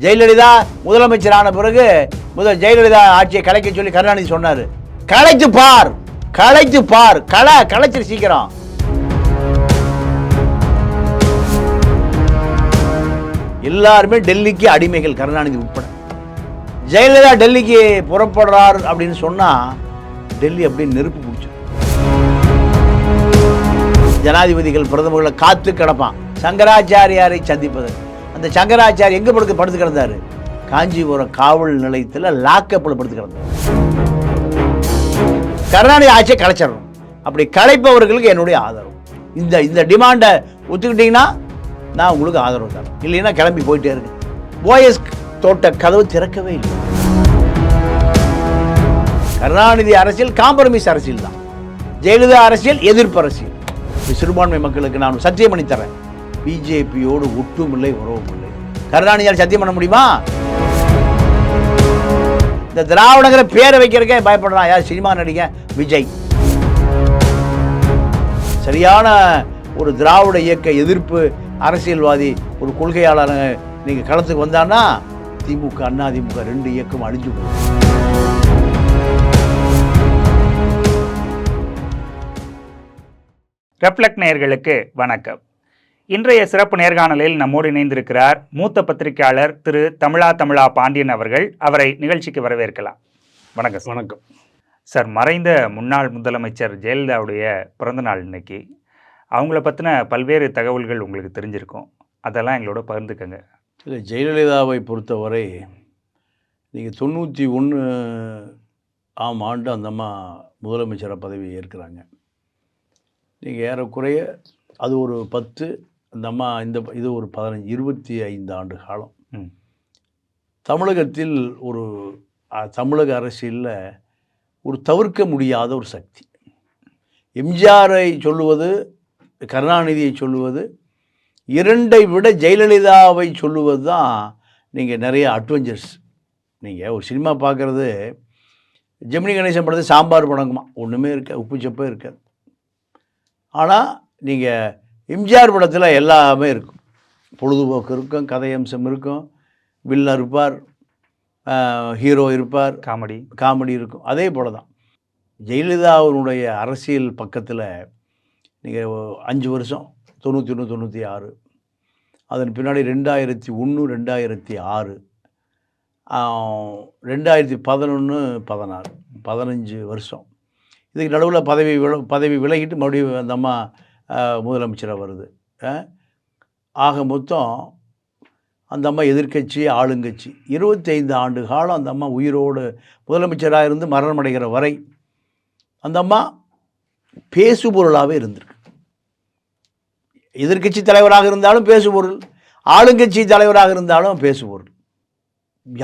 ஜெயலலிதா முதலமைச்சரான பிறகு முதல் ஜெயலலிதா ஆட்சியை கலைக்க சொல்லி கருணாநிதி சொன்னார். கலைத்து பார் கலைத்து பார் களை கலைச்சிரு சீக்கிரம். எல்லாருமே டெல்லிக்கு அடிமைகள் கருணாநிதி உட்பட. ஜெயலலிதா டெல்லிக்கு புறப்படுறார் அப்படின்னு சொன்னால் டெல்லி அப்படியே நெருப்பு பிடிச்சி. ஜனாதிபதிகள் பிரதமர்களை காத்து கிடப்பான். சங்கராச்சாரியாரை சந்திப்பதற்கு அந்த சங்கராச்சாரி எங்கே படுத்து படுத்து கிடந்தாரு? காஞ்சிபுரம் காவல் நிலையத்தில் லாக்கப்பில் படுத்து கிடந்தார். கருணாநிதி ஆட்சியை கலைச்சிடணும். அப்படி கலைப்பவர்களுக்கு என்னுடைய ஆதரவு. இந்த இந்த டிமாண்டை ஒத்துக்கிட்டீங்கன்னா நான் உங்களுக்கு ஆதரவு தரேன். இல்லைன்னா கிளம்பி போயிட்டே இருக்கு போயஸ் தோட்ட கதவு திறக்கவே இல்லை. கருணாநிதி அரசியல் காம்ப்ரமைஸ் அரசியல் தான். ஜெயலலிதா அரசியல் எதிர்ப்பு அரசியல். இந்த சிறுபான்மை மக்களுக்கு நான் சத்தியம் பண்ணி தரேன். பிஜேபியோடு ஒட்டுமில்லை உறவும் கருணாநிதியால் சத்தியம் பண்ண முடியுமா? இந்த திராவிடங்கிற பேரை வைக்கிறக்கே பயப்படுறான். யார் சினிமா நடிகன் விஜய். சரியான ஒரு திராவிட இயக்க எதிர்ப்பு அரசியல்வாதி ஒரு கொள்கையாளர் நீங்கள் களத்துக்கு வந்தான்னா திமுக அண்ணா திமுக ரெண்டு இயக்கம் அழிஞ்சு போகும். நேயர்களுக்கு வணக்கம். இன்றைய சிறப்பு நேர்காணலில் நம்மோடு இணைந்திருக்கிறார் மூத்த பத்திரிகையாளர் திரு தமிழா தமிழா பாண்டியன் அவர்கள். அவரை நிகழ்ச்சிக்கு வரவேற்கலாம். வணக்கம். வணக்கம். சார் மறைந்த முன்னாள் முதலமைச்சர் ஜெயலலிதாவுடைய பிறந்தநாள் இன்னைக்கு. அவங்கள பற்றின பல்வேறு தகவல்கள் உங்களுக்கு தெரிஞ்சிருக்கும். அதெல்லாம் எங்களோட பகிர்ந்துக்கங்க. இல்லை ஜெயலலிதாவை பொறுத்தவரை நீங்கள் தொண்ணூற்றி ஒன்று ஆம் ஆண்டு அந்த அம்மா முதலமைச்சராக பதவி ஏற்கிறாங்க. நீங்கள் ஏறக்குறைய அது ஒரு பத்து அந்த அம்மா இந்த இது ஒரு பதினஞ்சு இருபத்தி ஐந்து ஆண்டு காலம். தமிழகத்தில் ஒரு தமிழக அரசியலில் ஒரு தவிர்க்க முடியாத ஒரு சக்தி. எம்ஜிஆரை சொல்லுவது கருணாநிதியை சொல்லுவது இரண்டை விட ஜெயலலிதாவை சொல்லுவது தான் நீங்கள் நிறைய அட்வென்ச்சர்ஸ். நீங்கள் ஒரு சினிமா பார்க்குறது ஜெமினி கணேசன் படத்து சாம்பார் படங்குமா ஒன்றுமே இருக்க உப்பு சப்பே இருக்காது. ஆனால் நீங்கள் எம்ஜிஆர் படத்தில் எல்லாமே இருக்கும். பொழுதுபோக்கு இருக்கும் கதையம்சம் இருக்கும் வில்லன் இருப்பார் ஹீரோ இருப்பார் காமெடி. காமெடி இருக்கும். அதே போல தான் ஜெயலலிதாவினுடைய அரசியல் பக்கத்தில் நீங்கள் அஞ்சு வருஷம் தொண்ணூற்றி ஒன்று தொண்ணூற்றி ஆறு அதன் பின்னாடி ரெண்டாயிரத்தி ஒன்று ரெண்டாயிரத்தி ஆறு ரெண்டாயிரத்தி பதினொன்று பதினாறு பதினஞ்சு வருஷம். இதுக்கு நடுவில் பதவி வில பதவி விலகிட்டு மறுபடியும் அந்த அம்மா முதலமைச்சராக வருது. ஆக மொத்தம் அந்த அம்மா எதிர்க்கட்சி ஆளுங்கட்சி. இருபத்தைந்து ஆண்டு காலம் அந்த அம்மா உயிரோடு முதலமைச்சராக இருந்து மரணமடைகிற வரை அந்த அம்மா பேசுபொருளாகவே இருந்திருக்கு. எதிர்க்கட்சி தலைவராக இருந்தாலும் பேசுபொருள் ஆளுங்கட்சி தலைவராக இருந்தாலும் பேசுபொருள்.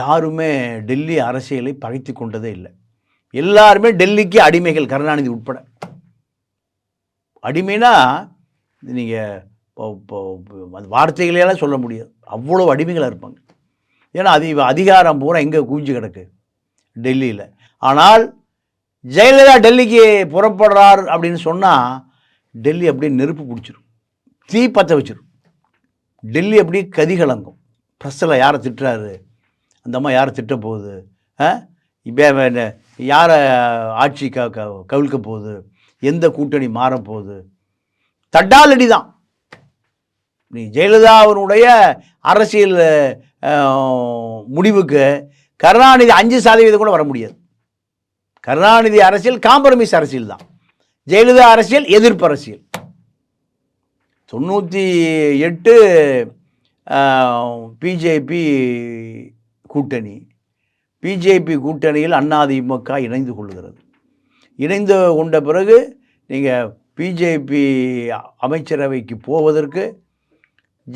யாருமே டெல்லி அரசியலை பகைத்து கொண்டதே இல்லை. எல்லாருமே டெல்லிக்கு அடிமைகள் கருணாநிதி உட்பட. அடிமைனா நீங்கள் அந்த வார்த்தைகளையெல்லாம் சொல்ல முடியாது. அவ்வளோ அடிமைகளாக இருப்பாங்க. ஏன்னா அதி அதிகாரம் பூரா எங்கே குவிஞ்சு கிடக்கு? டெல்லியில். ஆனால் ஜெயலலிதா டெல்லிக்கு புறப்படுறார் அப்படின்னு சொன்னால் டெல்லி அப்படியே நெருப்பு பிடிச்சிரும். தீ பற்ற வச்சிரும். டெல்லி அப்படியே கதிகலங்கும் ப்ரெஸ்ஸில் யாரை திட்டுறாரு? அந்த அம்மா யாரை திட்ட போகுது? இப்போ யாரை ஆட்சி க க கவிழ்க்க போகுது? எந்த கூட்டணி மாறப்போகுது? தட்டாலடி தான் நீ ஜெயலலிதா அவருடைய அரசியல் முடிவுக்கு கருணாநிதி அஞ்சு சதவீதம் கூட வர முடியாது. கருணாநிதி அரசியல் காம்ப்ரமைஸ் அரசியல் தான் ஜெயலலிதா அரசியல் எதிர்ப்பு அரசியல். தொண்ணூற்றி எட்டு பிஜேபி கூட்டணி. பிஜேபி கூட்டணியில் அதிமுக இணைந்து கொள்கிறது. இணைந்து கொண்ட பிறகு நீங்கள் பிஜேபி அமைச்சரவைக்கு போவதற்கு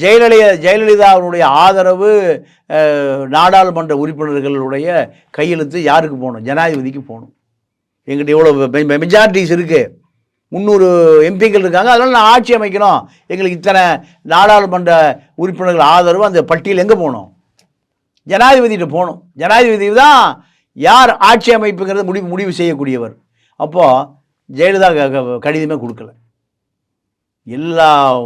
ஜெயலலிதா ஜெயலலிதாவுடைய ஆதரவு நாடாளுமன்ற உறுப்பினர்களுடைய கையெழுத்து யாருக்கு போகணும்? ஜனாதிபதிக்கு போகணும். எங்கிட்ட இவ்வளோ மெஜாரிட்டிஸ் இருக்குது முந்நூறு எம்பிக்கள் இருக்காங்க. அதனால் நான் ஆட்சி அமைக்கணும். எங்களுக்கு இத்தனை நாடாளுமன்ற உறுப்பினர்கள் ஆதரவு அந்த பட்டியல் எங்கே போகணும்? ஜனாதிபதிகிட்ட போகணும். ஜனாதிபதி தான் யார் ஆட்சி அமைப்புங்கிறத முடிவு முடிவு செய்யக்கூடியவர். அப்போது ஜெயலலிதா க- க- கடிதமே கொடுக்கல. எல்லா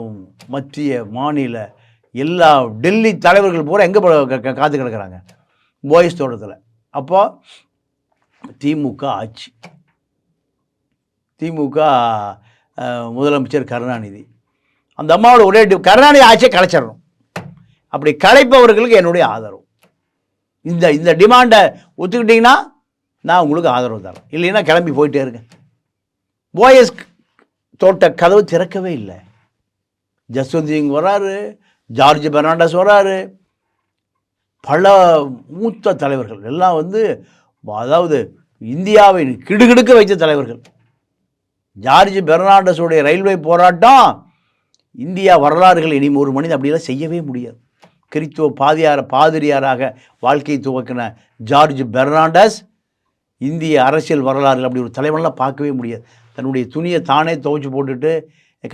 மத்திய மாநில எல்லா டெல்லி தலைவர்கள் பூரா எங்கே காத்து கிடக்குறாங்க? போயஸ் தோட்டத்தில். அப்போது திமுக ஆட்சி. திமுக முதலமைச்சர் கருணாநிதி. அந்த அம்மாவோட ஒரே கருணாநிதி ஆட்சியை கலைச்சிடணும். அப்படி கலைப்பவர்களுக்கு என்னுடைய ஆதரவு. இந்த இந்த டிமாண்டை ஒத்துக்கிட்டிங்கன்னா நான் உங்களுக்கு ஆதரவு தரேன். இல்லைன்னா கிளம்பி போயிட்டே இருங்க. போயஸ் தோட்ட கதவு திறக்கவே இல்லை. ஜஸ்வந்த் சிங் வராரு ஜார்ஜ் பெர்னாண்டஸ் வராரு. பல மூத்த தலைவர்கள் எல்லாம் வந்து அதாவது இந்தியாவை கிடுகிடுக்க வைத்த தலைவர்கள். ஜார்ஜ் பெர்னாண்டஸுடைய ரயில்வே போராட்டம் இந்தியா வரலாறுகள் இனி ஒரு மனிதன் அப்படியெல்லாம் செய்யவே முடியாது. கிறித்துவ பாதியார பாதிரியாராக வாழ்க்கையை துவக்கின ஜார்ஜ் பெர்னாண்டஸ் இந்திய அரசியல் வரலாறு அப்படி ஒரு தலைவன்லாம் பார்க்கவே முடியாது. தன்னுடைய துணியை தானே துவைச்சு போட்டுட்டு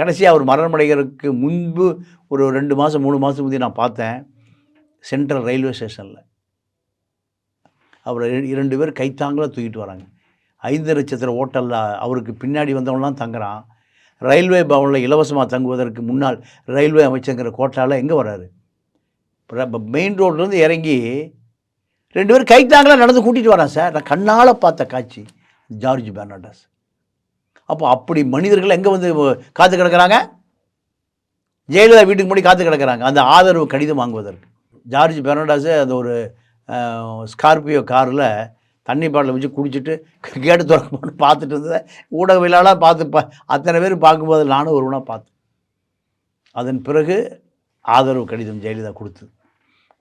கடைசியாக அவர் மரணமடைகிறதுக்கு முன்பு ஒரு ரெண்டு மாதம் மூணு மாதம் முந்தைய நான் பார்த்தேன் சென்ட்ரல் ரயில்வே ஸ்டேஷனில். அவரை இரண்டு பேர் கைத்தாங்களாக தூக்கிட்டு வராங்க. ஐந்து நட்சத்திர ஹோட்டலில் அவருக்கு பின்னாடி வந்தவங்களாம் தங்குறான். ரயில்வே பவனில் இலவசமாக தங்குவதற்கு முன்னால் ரயில்வே அமைச்சங்கிற கோட்டாவில் எங்கே வராரு மெயின் ரோட்லேருந்து இறங்கி ரெண்டு பேரும் கைத்தாங்களா நடந்து கூட்டிகிட்டு வரான் சார். நான் கண்ணால் பார்த்த காட்சி ஜார்ஜ் பெர்னாண்டஸ். அப்போ அப்படி மனிதர்கள் எங்கே வந்து காத்து கிடக்கிறாங்க? ஜெயலலிதா வீட்டுக்கு முன்னாடி காத்து கிடக்கிறாங்க. அந்த ஆதரவு கடிதம் வாங்குவதற்கு. ஜார்ஜ் பெர்னாண்டஸு அந்த ஒரு ஸ்கார்பியோ காரில் தண்ணி பாட்டில் வச்சு குடிச்சிட்டு கேட்டு திறக்கணும்னு பார்த்துட்டு இருந்ததை ஊடகவியலாளாக பார்த்து பா அத்தனை பேர் பார்க்கும்போது நானும் ஒருவனாக பார்த்தேன். அதன் பிறகு ஆதரவு கடிதம் ஜெயலலிதா கொடுத்து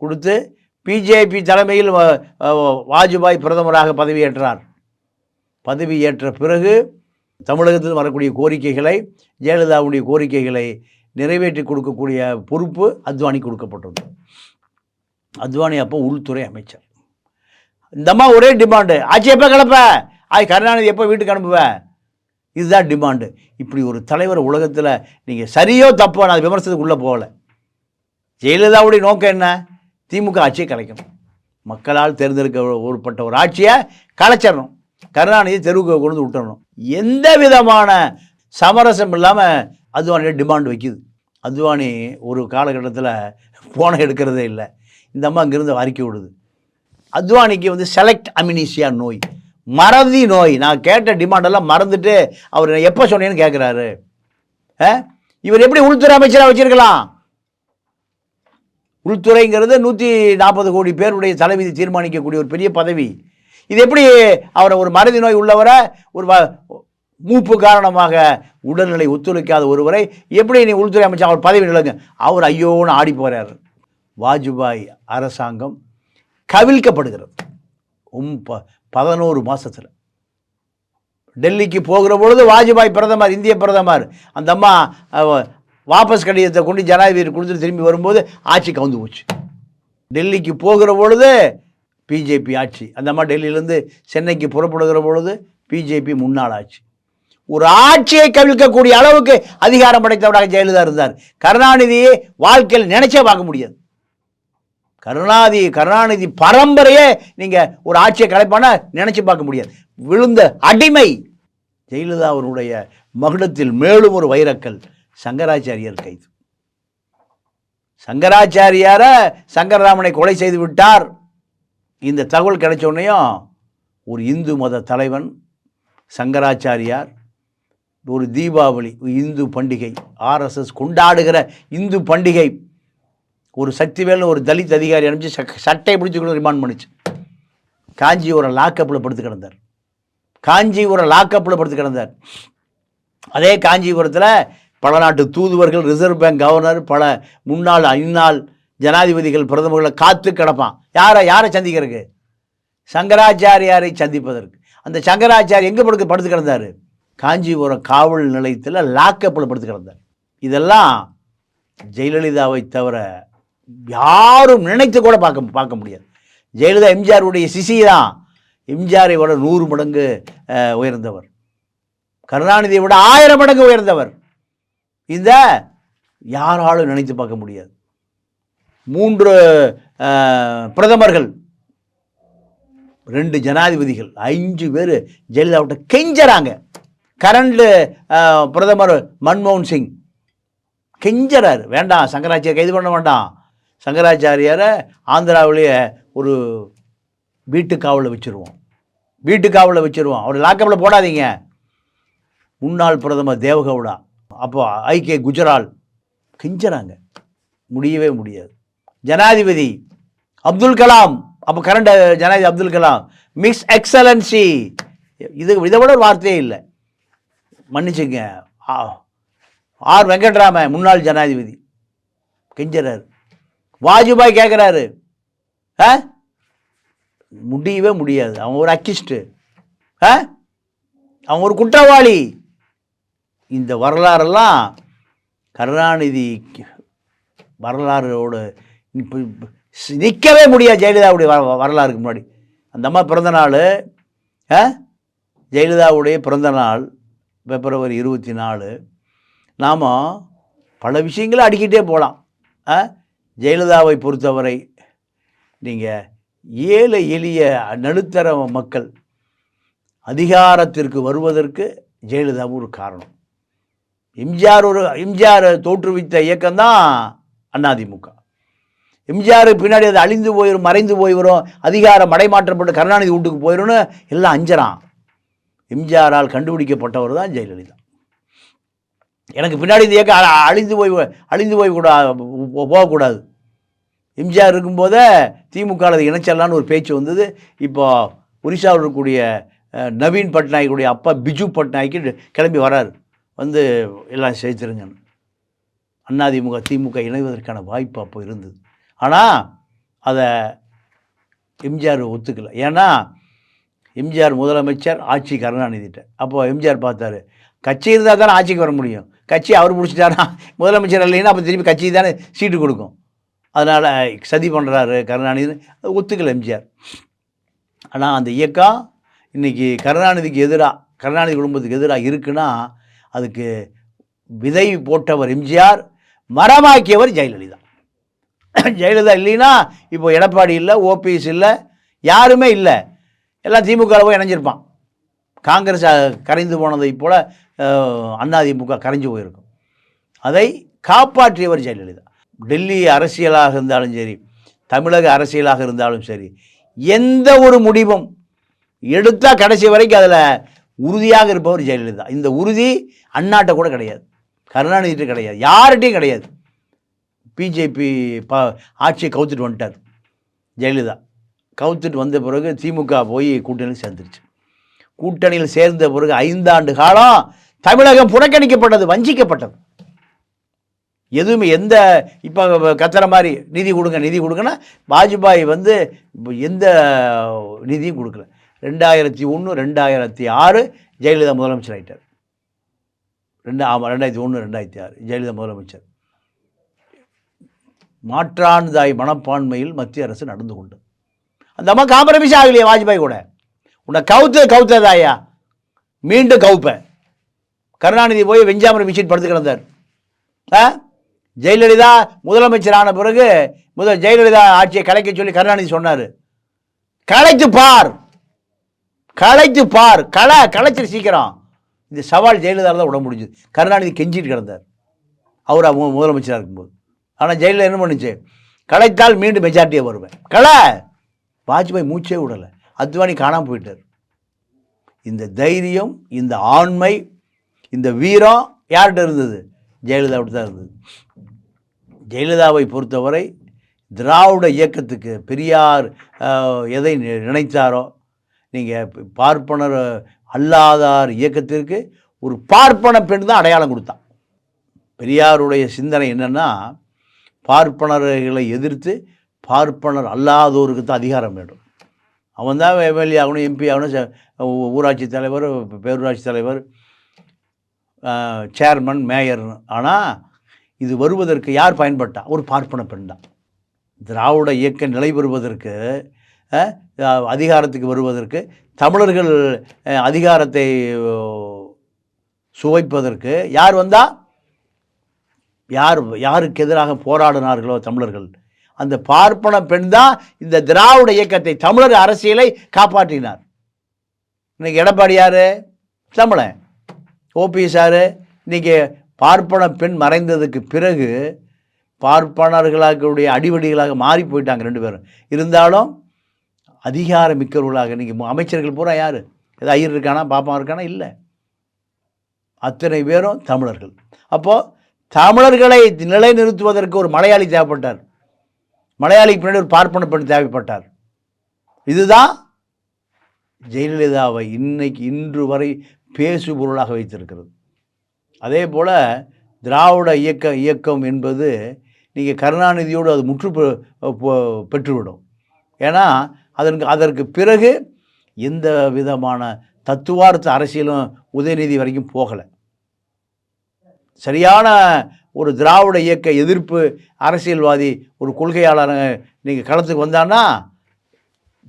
கொடுத்து பிஜேபி தலைமையில் வாஜ்பாய் பிரதமராக பதவியேற்றார். பதவியேற்ற பிறகு தமிழகத்தில் வரக்கூடிய கோரிக்கைகளை ஜெயலலிதாவுடைய கோரிக்கைகளை நிறைவேற்றி கொடுக்கக்கூடிய பொறுப்பு அத்வானி கொடுக்கப்பட்டது அத்வானி அப்போ உள்துறை அமைச்சர். இந்தம்மா ஒரே டிமாண்டு. ஆட்சி எப்போ கிளப்ப? ஆய் கருணாநிதி எப்போ வீட்டுக்கு அனுப்புவேன் இதுதான் டிமாண்டு. இப்படி ஒரு தலைவர் உலகத்தில் நீங்கள் சரியோ தப்போ நான் விமர்சனத்துக்குள்ளே போகலை போகல. ஜெயலலிதாவுடைய நோக்கம் என்ன? திமுக ஆட்சியை கலைக்கணும். மக்களால் தேர்ந்தெடுக்க ஒருப்பட்ட ஒரு ஆட்சியை கலைச்சிடணும். கருணாநிதி தெருவுக்கு கொண்டு வந்து விட்டுறணும். எந்த விதமான சமரசம் இல்லாமல் அத்வானியோட டிமாண்ட் வைக்குது. அத்வானி ஒரு காலகட்டத்தில் ஃபோனை எடுக்கிறதே இல்லை. இந்த அம்மா அங்கேருந்து அறிக்கை விடுது. அத்வானிக்கு வந்து செலக்ட் அமினிசியா நோய். மறதி நோய். நான் கேட்ட டிமாண்டெல்லாம் மறந்துட்டு அவர் எப்போ சொன்னேன்னு கேட்குறாரு இவர் எப்படி உள்துறை அமைச்சராக வச்சுருக்கலாம்? உள்துறைங்கிறது நூற்றி நாற்பது கோடி பேருடைய தலைவிதி தீர்மானிக்கக்கூடிய ஒரு பெரிய பதவி. இது எப்படி அவரை ஒரு மறதி நோய் உள்ளவரை ஒரு வ- மூப்பு காரணமாக உடல்நிலை ஒத்துழைக்காத ஒருவரை எப்படி நீ உள்துறை அமைச்சர் அவர் பதவி நிலங்க அவர் ஐயோன்னு ஆடி போகிறார் வாஜ்பாய் அரசாங்கம் கவிழ்க்கப்படுகிறது. உம் ப பதினோரு மாதத்தில் டெல்லிக்கு போகிற பொழுது வாஜ்பாய் பிரதமர் இந்திய பிரதமர் அந்த அம்மா வாபஸ் கடிதத்தை கொண்டு ஜனாதிபதி கொடுத்துட்டு திரும்பி வரும்போது ஆட்சி கவுந்து போச்சு. டெல்லிக்கு போகிற பொழுது பிஜேபி ஆட்சி. அந்த மாதிரி டெல்லியிலேருந்து சென்னைக்கு புறப்படுகிற பொழுது பிஜேபி முன்னாள் ஆட்சி. ஒரு ஆட்சியை கவிழ்க்கக்கூடிய அளவுக்கு அதிகாரம் படைத்தவராக ஜெயலலிதா இருந்தார். கருணாநிதியை வாழ்க்கையில் நினைச்சே பார்க்க முடியாது. கருணாநிதி கருணாநிதி பரம்பரையே நீங்கள் ஒரு ஆட்சியை கலைப்பான நினச்சி பார்க்க முடியாது. விழுந்த அடிமை ஜெயலலிதா அவருடைய மகுடத்தில் மேலும் ஒரு வைரக்கல். சங்கராச்சாரியர் கைது. சங்கராச்சாரியார சங்கரராமனை கொலை செய்து விட்டார். இந்த தகவல் கிடைச்ச உடனேயும் ஒரு இந்து மத தலைவன் சங்கராச்சாரியார் ஒரு தீபாவளி இந்து பண்டிகை ஆர்எஸ்எஸ் கொண்டாடுகிற இந்து பண்டிகை ஒரு சக்திவேல்னு ஒரு தலித் அதிகாரி அனுப்பிச்சு ச சட்டை பிடிச்சி ரிமாண்ட் பண்ணுச்சு. காஞ்சிபுரம் லாக்கப்பில் படுத்து கிடந்தார். காஞ்சிபுரம் லாக்கப்பில் படுத்து கிடந்தார். அதே காஞ்சிபுரத்தில் பல நாட்டு தூதுவர்கள் ரிசர்வ் பேங்க் கவர்னர் பல முன்னாள் இந்நாள் ஜனாதிபதிகள் பிரதமர்களை காத்து கிடப்பான். யாரை யாரை சந்திக்கிறதுக்கு? சங்கராச்சாரியாரை சந்திப்பதற்கு. அந்த சங்கராச்சாரி எங்கே படுக்க படுத்து கிடந்தார்? காஞ்சிபுரம் காவல் நிலையத்தில் லாக்கப்பில் படுத்து கிடந்தார். இதெல்லாம் ஜெயலலிதாவை தவிர யாரும் நினைத்து கூட பார்க்க பார்க்க முடியாது. ஜெயலலிதா எம்ஜிஆருடைய சிசி தான் எம்ஜிஆரை விட நூறு மடங்கு உயர்ந்தவர். கருணாநிதியை விட ஆயிரம் மடங்கு உயர்ந்தவர். இந்த யாராலும் நினைத்து பார்க்க முடியாது. மூன்று பிரதமர்கள் ரெண்டு ஜனாதிபதிகள் அஞ்சு பேர் ஜெயலலிதாவிட்ட கெஞ்சறாங்க. கரண்ட் பிரதமர் மன்மோகன் சிங் கெஞ்சறாரு. வேண்டாம் சங்கராச்சாரிய கைது பண்ண வேண்டாம். சங்கராச்சாரியாரை ஆந்திராவிலேயே ஒரு வீட்டு காவலில் வச்சுருவோம். வீட்டு காவலில் வச்சுருவோம். அவர் லாக்கப்பில் போடாதீங்க. முன்னாள் பிரதமர் தேவகவுடா. அப்போ ஐகே குஜரால் கெஞ்சுறாங்க. முடியவே முடியாது. ஜனாதிபதி அப்துல் கலாம் அப்போ கரண்ட் ஜனாதிபதி அப்துல் கலாம் மிஸ் எக்ஸலன்சி இது இதை விட ஒரு வார்த்தையே இல்லை. மன்னிச்சுங்க. ஆ, ஆர் வெங்கட்ராம முன்னாள் ஜனாதிபதி. கெஞ்சுறாரு. வாஜ்பாய் கேட்குறாரு ஆ? முடியவே முடியாது. அவன் ஒரு அக்கிஸ்ட்டு ஆ? அவன் ஒரு குற்றவாளி. இந்த வரலாறெல்லாம் கருணாநிதி வரலாறோடு இப்போ நிற்கவே முடியாது ஜெயலலிதாவுடைய வ- வரலாறுக்கு முன்னாடி. அந்த அம்மா பிறந்த நாள் ஆ? ஜெயலலிதாவுடைய பிறந்த நாள் பிப்ரவரி இருபத்தி நாலு. நாம் பல விஷயங்களை அடிக்கிட்டே போகலாம் ஆ? ஜெயலலிதாவை பொறுத்தவரை நீங்கள் ஏழை எளிய நடுத்தர மக்கள் அதிகாரத்திற்கு வருவதற்கு ஜெயலலிதாவும் ஒரு காரணம். எம்ஜிஆர் ஒரு எம்ஜிஆர் தோற்றுவித்த இயக்கம்தான் அண்ணாதிமுக. எம்ஜிஆர் பின்னாடி அது அழிந்து போயிடும் மறைந்து போயிடும் அதிகாரம் மடைமாற்றப்பட்டு கருணாநிதி வீட்டுக்கு போயிடும்னு எல்லாம் அஞ்சறான். எம்ஜிஆரால் கண்டுபிடிக்கப்பட்டவர் தான் ஜெயலலிதா. எனக்கு பின்னாடி இந்த இயக்கம் அழிந்து போய் அழிந்து போய் கூடா போகக்கூடாது. எம்ஜிஆர் இருக்கும்போதே திமுக அதை இணைச்சிடலான்னு ஒரு பேச்சு வந்தது. இப்போ ஒரிசாவில் இருக்கக்கூடிய நவீன் பட்நாயக்குடைய அப்பா பிஜு பட்நாயக்கு கிளம்பி வராரு. வந்து எல்லாம் செய்திருங்க அதிமுக திமுக இணைவதற்கான வாய்ப்பு அப்போ இருந்தது. ஆனால் அதை எம்ஜிஆர் ஒத்துக்கல. ஏன்னா எம்ஜிஆர் முதலமைச்சர் ஆட்சி கருணாநிதிட்ட அப்போ எம்ஜிஆர் பார்த்தாரு கட்சி இருந்தால் தானே ஆட்சிக்கு வர முடியும். கட்சி அவர் பிடிச்சிட்டாரா முதலமைச்சர் இல்லைன்னா அப்போ திருப்பி கட்சி தானே சீட்டு கொடுக்கும். அதனால் சதி பண்ணுறாரு கருணாநிதி. ஒத்துக்கலை ஒத்துக்கல எம்ஜிஆர். ஆனால் அந்த இயக்கம் இன்றைக்கி கருணாநிதிக்கு எதிராக கருணாநிதி குடும்பத்துக்கு எதிராக இருக்குன்னா அதுக்கு விதை போட்டவர் எம்ஜிஆர் மரமாக்கியவர் ஜெயலலிதா. ஜெயலலிதா இல்லைன்னா இப்போ எடப்பாடி இல்லை ஓபிஎஸ் இல்லை யாருமே இல்லை. எல்லாம் திமுகவில் போய் இணைஞ்சிருப்பான். காங்கிரஸ் கரைந்து போனதை போல் அதிமுக கரைஞ்சு போயிருக்கும். அதை காப்பாற்றியவர் ஜெயலலிதா. டெல்லி அரசியலாக இருந்தாலும் சரி தமிழக அரசியலாக இருந்தாலும் சரி எந்த ஒரு முடிவும் எடுத்தால் கடைசி வரைக்கும் அதில் உறுதியாக இருப்பவர் ஜெயலலிதா. இந்த உறுதி அண்ணாட்ட கூட கிடையாது. கருணாநிதிட்டு கிடையாது. யார்கிட்டையும் கிடையாது. பிஜேபி ப ஆட்சியை கவுத்துட்டு வந்துட்டார் ஜெயலலிதா. கவுத்துட்டு வந்த பிறகு திமுக போய் கூட்டணியில் சேர்ந்துருச்சு. கூட்டணியில் சேர்ந்த பிறகு ஐந்தாண்டு காலம் தமிழகம் புறக்கணிக்கப்பட்டது வஞ்சிக்கப்பட்டது. எதுவுமே எந்த இப்போ கத்துற மாதிரி நிதி கொடுங்க நிதி கொடுங்கன்னா வாஜ்பாய் வந்து எந்த நிதியும் கொடுக்கல. ரெண்டாயிரத்தி ஒன்று ரெண்டாயிரத்தி ஆறு ஜெயலலிதா முதலமைச்சர் ஆயிட்டார். ரெண்டு ஆமாம் ரெண்டாயிரத்தி ஒன்று ரெண்டாயிரத்தி ஆறு ஜெயலலிதா முதலமைச்சர். மாற்றான்தாய் மனப்பான்மையில் மத்திய அரசு நடந்து கொண்டு. அந்த அம்மா காம்ப்ரமைஸ் ஆகலையே வாஜ்பாய் கூட. உன்னை கவுத்து கவுத்ததாயா? மீண்டும் கவுப்பேன் கருணாநிதி போய் வெஞ்சாமரம் மிஷின் படுத்து கிடந்தார். ஆ? ஜெயலலிதா முதலமைச்சரான பிறகு முதல் ஜெயலலிதா ஆட்சியை கலைக்க சொல்லி கருணாநிதி சொன்னார். கலைத்து பார்! கலைத்து பார். களை கலைச்சிரு சீக்கிரம். இந்த சவால் ஜெயலலிதா தான் விட முடிஞ்சது. கருணாநிதி கெஞ்சிட்டு கிடந்தார். அவர் மு- முதலமைச்சராக இருக்கும்போது. ஆனால் ஜெயலலிதா என்ன பண்ணுச்சு? கலைத்தால் மீண்டும் மெஜாரிட்டியாக வருவேன். களை! வாஜ்பாய் மூச்சே விடலை. அத்வானி காணாமல் போயிட்டார். இந்த தைரியம் இந்த ஆண்மை இந்த வீரம் யார்கிட்ட இருந்தது? ஜெயலலிதாவிட்ட தான் இருந்தது. ஜெயலலிதாவை பொறுத்தவரை திராவிட இயக்கத்துக்கு பெரியார் எதை நி- நினைத்தாரோ நீங்கள் பார்ப்பனர் அல்லாதார் இயக்கத்திற்கு ஒரு பார்ப்பன பெண் தான் அடையாளம் கொடுத்தான். பெரியாருடைய சிந்தனை என்னென்னா பார்ப்பனர்களை எதிர்த்து பார்ப்பனர் அல்லாதோருக்கு தான் அதிகாரம் வேண்டும். அவன் தான் எம்எல்ஏ ஆகணும் எம்பி ஆகணும் ஊராட்சி தலைவர் பேரூராட்சி தலைவர் சேர்மன் மேயர்னு ஆனால் இது வருவதற்கு யார் பயன்பட்டா? ஒரு பார்ப்பன பெண் தான். திராவிட இயக்கம் நிலை பெறுவதற்கு அதிகாரத்துக்கு வருவதற்கு தமிழர்கள் அதிகாரத்தை சுவைப்பதற்கு யார் வந்தா? யார் யாருக்கு எதிராக போராடினார்களோ தமிழர்கள். அந்த பார்ப்பன பெண் தான் இந்த திராவிட இயக்கத்தை தமிழர் அரசியலை காப்பாற்றினார். இன்னைக்கு எடப்பாடி யார்? தமிழன். ஓபிஎஸ் யார்? இன்றைக்கி பார்ப்பன பெண் மறைந்ததுக்கு பிறகு பார்ப்பனர்களாக அடிவடிகளாக மாறி போயிட்டாங்க ரெண்டு பேரும். இருந்தாலும் அதிகார மிக்கவர்களாக நீங்கள் அமைச்சர்கள் பூரா யார்? ஏதோ ஐயர் இருக்கானா பாப்பா இருக்கானா? இல்லை. அத்தனை பேரும் தமிழர்கள். அப்போது தமிழர்களை நிலைநிறுத்துவதற்கு ஒரு மலையாளி தேவைப்பட்டார். மலையாளிக்கு பின்னாடி ஒரு பார்ப்பன பெண் தேவைப்பட்டார். இதுதான் ஜெயலலிதாவை இன்னைக்கு இன்று வரை பேசு பொருளாக வைத்திருக்கிறது. அதே போல் திராவிட இயக்க இயக்கம் என்பது நீங்கள் கருணாநிதியோடு அது முற்று பெற்றுவிடும். ஏன்னா அதற்கு அதற்கு பிறகு எந்த விதமான தத்துவார்த்த அரசியலும் உதயநிதி வரைக்கும் போகலை. சரியான ஒரு திராவிட இயக்க எதிர்ப்பு அரசியல்வாதி ஒரு கொள்கையாளர் நீங்கள் களத்துக்கு வந்தான்னா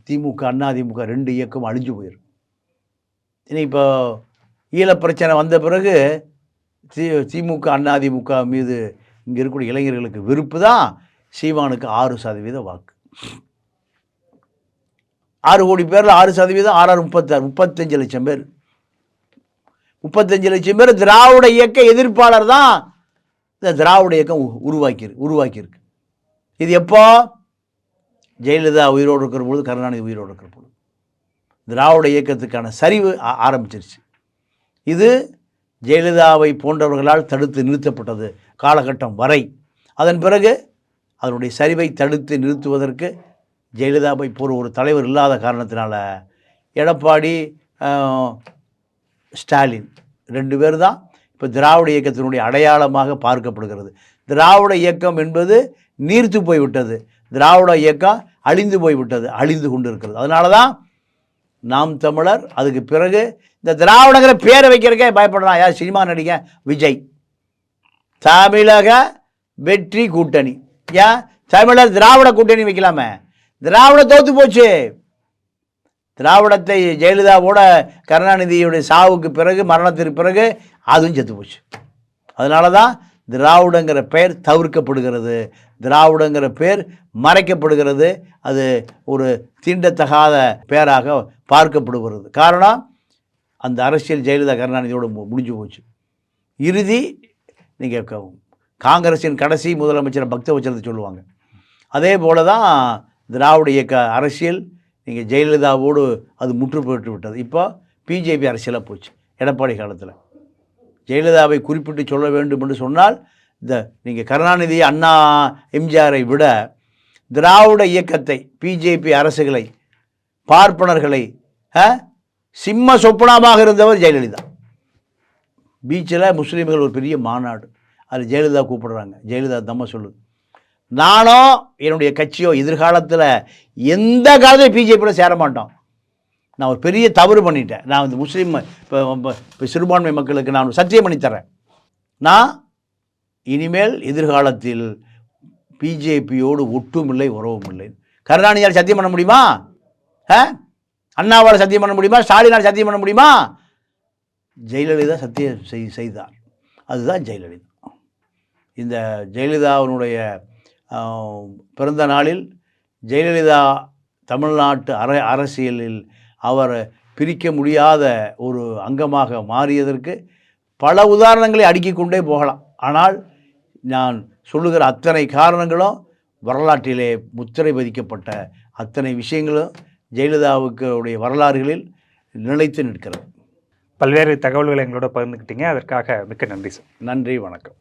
திமுக அண்ணா திமுக ரெண்டு இயக்கம் அழிஞ்சு போயிடும் இனி இப்போ ஈழப் பிரச்சனை வந்த பிறகு தி திமுக அண்ணா திமுக மீது இங்கே இருக்கக்கூடிய இளைஞர்களுக்கு வெறுப்பு தான் சீமானுக்கு ஆறு சதவீத வாக்கு. ஆறு கோடி பேரில் ஆறு சதவீதம் ஆறாறு முப்பத்தாறு முப்பத்தஞ்சு லட்சம் பேர். முப்பத்தஞ்சு லட்சம் பேர் திராவிட இயக்க எதிர்ப்பாளர் தான் இந்த திராவிட இயக்கம் உ- உருவாக்கியிருக்கு உருவாக்கியிருக்கு இது எப்போ? ஜெயலலிதா உயிரோடு இருக்கிற பொழுது கருணாநிதி உயிரோடு இருக்கிற பொழுது. திராவிட இயக்கத்துக்கான சரிவு ஆ- ஆரம்பிச்சிருச்சு. இது ஜெயலலிதாவை போன்றவர்களால் தடுத்து நிறுத்தப்பட்டது காலகட்டம் வரை. அதன் பிறகு அதனுடைய சரிவை தடுத்து நிறுத்துவதற்கு ஜெயலலிதாவை போன்ற ஒரு தலைவர் இல்லாத காரணத்தினால எடப்பாடி ஸ்டாலின் ரெண்டு பேர் தான் இப்போ திராவிட இயக்கத்தினுடைய அடையாளமாக பார்க்கப்படுகிறது. திராவிட இயக்கம் என்பது நீர்த்து போய்விட்டது. திராவிட இயக்கம் அழிந்து போய்விட்டது அழிந்து கொண்டு இருக்கிறது அதனால தான் நாம் தமிழர் அதுக்கு பிறகு இந்த திராவிடங்கிற பேரை வைக்கிறக்கே பயப்படுறான் யார் சினிமா நடிக்க விஜய். தமிழக வெற்றி கூட்டணி. ஏன்? தமிழர் திராவிட கூட்டணி வைக்கலாமே. திராவிட தோத்து போச்சு திராவிடத்தை ஜெயலலிதாவோட கருணாநிதியுடைய சாவுக்கு பிறகு மரணத்திற்கு பிறகு அதுவும் செத்து போச்சு அதனால தான் திராவிடங்கிற பெயர் தவிர்க்கப்படுகிறது. திராவிடங்கிற பேர் மறைக்கப்படுகிறது. அது ஒரு தீண்டத்தகாத பெயராக பார்க்கப்படுகிறது. காரணம் அந்த அரசியல் ஜெயலலிதா கருணாநிதியோட முடிஞ்சு போச்சு. இறுதி நீங்கள் காங்கிரஸின் கடைசி முதலமைச்சர் பக்தவச்சலத்தை சொல்லுவாங்க. அதே போல தான் திராவிட இயக்க அரசியல் நீங்கள் ஜெயலலிதாவோடு அது முற்றுப்பட்டு விட்டது. இப்போ பிஜேபி அரசியலாக போச்சு எடப்பாடி காலத்தில். ஜெயலலிதாவை குறிப்பிட்டு சொல்ல வேண்டும் என்று சொன்னால் இந்த நீங்கள் கருணாநிதி அண்ணா எம்ஜிஆரை விட திராவிட இயக்கத்தை பிஜேபி அரசுகளை பார்ப்பனர்களை ஆ, சிம்ம சொப்பனமாக இருந்தவர் ஜெயலலிதா. பீச்சில் முஸ்லீம்கள் ஒரு பெரிய மாநாடு. அதில் ஜெயலலிதா கூப்பிடுறாங்க. ஜெயலலிதா தம்ம சொல்லுது. நானோ என்னுடைய கட்சியோ எதிர்காலத்தில் எந்த காலத்திலையும் பிஜேபியில் சேர மாட்டோம். நான் ஒரு பெரிய தவறு பண்ணிட்டேன். நான் வந்து முஸ்லீம் இப்போ இப்போ சிறுபான்மை மக்களுக்கு நான் சத்தியம் பண்ணித்தரேன் நான் இனிமேல் எதிர்காலத்தில் பிஜேபியோடு ஒட்டுமில்லை உறவும் இல்லை கருணாநிதியால் சத்தியம் பண்ண முடியுமா? ஆ? அண்ணாவால் சத்தியம் பண்ண முடியுமா? ஸ்டாலினால் சத்தியம் பண்ண முடியுமா? ஜெயலலிதா சத்தியம் செய் செய்தார். அதுதான் ஜெயலலிதா. இந்த ஜெயலலிதாவினுடைய பிறந்த நாளில் ஜெயலலிதா தமிழ்நாட்டு அர அரசியலில் அவர் பிரிக்க முடியாத ஒரு அங்கமாக மாறியதற்கு பல உதாரணங்களை அடுக்கிக் கொண்டே போகலாம். ஆனால் நான் சொல்லுகிற அத்தனை காரணங்களும் வரலாற்றிலே முத்திரை பதிக்கப்பட்ட அத்தனை விஷயங்களும் ஜெயலலிதாவுக்கு உடைய வரலாறுகளில் நிலைத்து நிற்கிறது. பல்வேறு தகவல்களை எங்களோட பகிர்ந்துக்கிட்டீங்க. அதற்காக மிக்க நன்றி சார். நன்றி வணக்கம்.